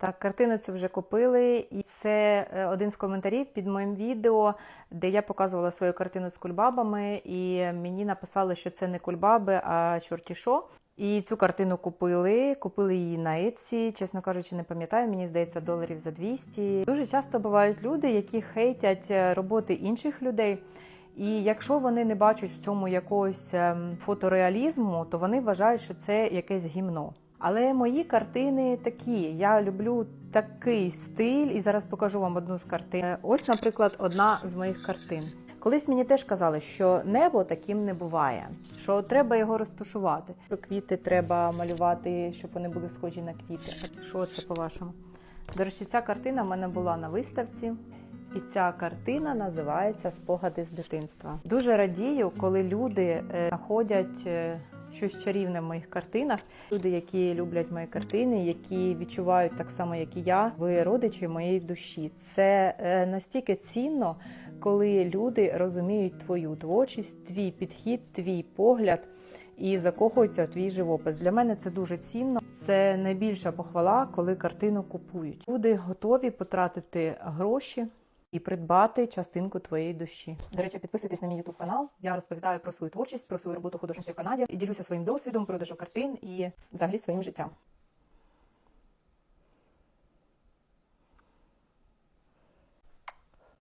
Так, картину цю вже купили, і це е, один з коментарів під моїм відео, де я показувала свою картину з кульбабами, і мені написали, що це не кульбаби, а чорті що. І цю картину купили, купили її на Etsy, чесно кажучи, не пам'ятаю, мені здається, доларів за 200. Дуже часто бувають люди, які хейтять е, роботи інших людей. І якщо вони не бачать в цьому якогось ем, фотореалізму, то вони вважають, що це якесь гімно. Але мої картини такі. Я люблю такий стиль, і зараз покажу вам одну з картин. Е, Ось, наприклад, одна з моїх картин. Колись мені теж казали, що небо таким не буває, що треба його розташувати. Квіти треба малювати, щоб вони були схожі на квіти. Що це по-вашому? До речі, ця картина в мене була на виставці. І ця картина називається Спогади з дитинства. Дуже радію, коли люди е, знаходять е, щось чарівне в моїх картинах. Люди, які люблять мої картини, які відчувають так само, як і я, ви родичі моєї душі. Це е, настільки цінно, коли люди розуміють твою творчість, твій підхід, твій погляд. І закохуються в твій живопис. Для мене це дуже цінно. Це найбільша похвала, коли картину купують. Люди готові потратити гроші і придбати частинку твоєї душі. До речі, підписуйтесь на мій YouTube канал. Я розповідаю про свою творчість, про свою роботу художниця в Канаді і ділюся своїм досвідом продажу картин і взагалі своїм життям.